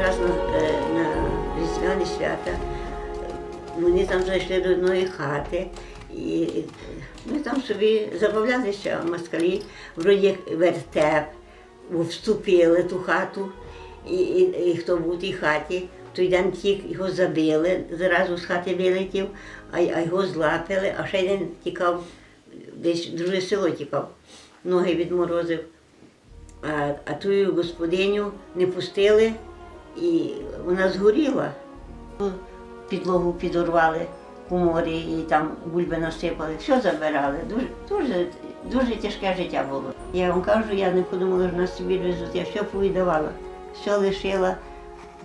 якраз на, е, на різдвяні свята. Вони там зайшли до одної хати, і ми там собі забавлялися москалі, вроді вертеп, вступили ту хату, і, і, і хто був в тій хаті, той день тік, його забили, зразу з хати вилетів, а його злапили, а ще один тікав, десь в друге село тікав, ноги відморозив. А, а ту господиню не пустили, і вона згоріла. Підлогу підорвали у морі і там бульби насипали, все забирали. Дуже, дуже, дуже тяжке життя було. Я вам кажу, я не подумала, що нас собі везуть, я все повідавала, все лишила,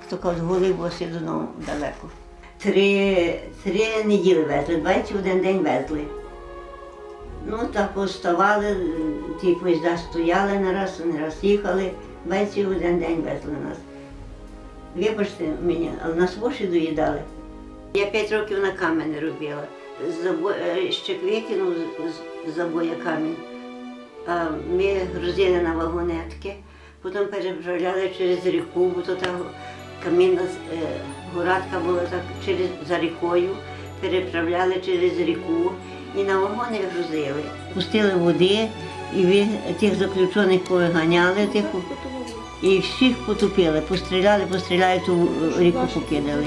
хто каже, голи боси додому далеко. Три, три неділі везли, 21 день везли. Ну так поставали, ті поїзда стояли на раз, не раз їхали, 21 день везли нас. Вибачте мені, але нас воші доїдали. Я п'ять років на камені робила. Забо... е, Ще викинув з- забоя камінь. А ми грузили на вагонетки, потім переправляли через ріку, бо то та камінна е, горадка була так через, за рікою, переправляли через ріку і на вагони грузили. Пустили води, і ви тих заключених повиганяли, тих, і всіх потопили, постріляли, постріляли, ту ріку покидали.